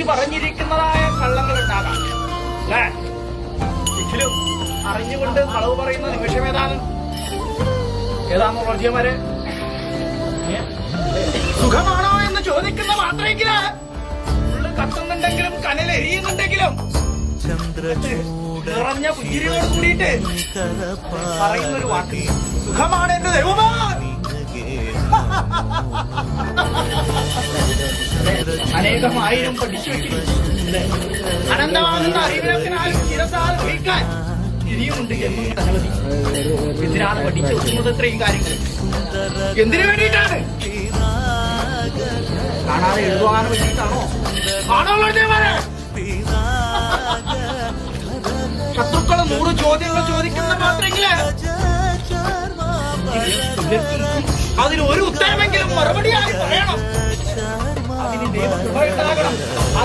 പറഞ്ഞിരിക്കുന്നതായ കള്ളങ്ങൾ ഉണ്ടാകാം. അല്ലേ എങ്കിലും അറിഞ്ഞുകൊണ്ട് കളവ് പറയുന്ന നിമിഷം ഏതാണ്? ഏതാണോ വർഗീയമാരെ? സുഖമാണോ എന്ന് ചോദിക്കുന്ന മാത്രമെങ്കിൽ ഉള്ളു കത്തുന്നുണ്ടെങ്കിലും കനൽ എരിയുന്നുണ്ടെങ്കിലും നിറഞ്ഞ പുഞ്ചിരിയോട് കൂടിയിട്ട് പറയുന്നൊരു വാക്ക്. സുഖമാണ് എന്റെ ദൈവമാ! അനേകം ആയിരം പഠിച്ചു വെച്ചിരിക്കുന്നു അനന്തമാകുന്ന അറിവിനത്തിനാൽ ചിരസാൽ വഹിക്കാൻ ഇനിയുമുണ്ട് എന്നും അനവധി എന്തിനാണ് പഠിച്ചു വെക്കുന്നത് ഇത്രയും കാര്യങ്ങൾ? എന്തിനു വേണ്ടിയിട്ടാണ്? കാണാതെ എഴുതുവാൻ വേണ്ടിയിട്ടാണോ? ആണോ വെറുതെമാരെ ശത്രുക്കളെ നൂറ് ചോദ്യങ്ങൾ ചോദിക്കുന്ന മാത്രമെങ്കിൽ അതിന് ഒരു ഉത്തരമെങ്കിലും മറുപടിയായി でいいわ。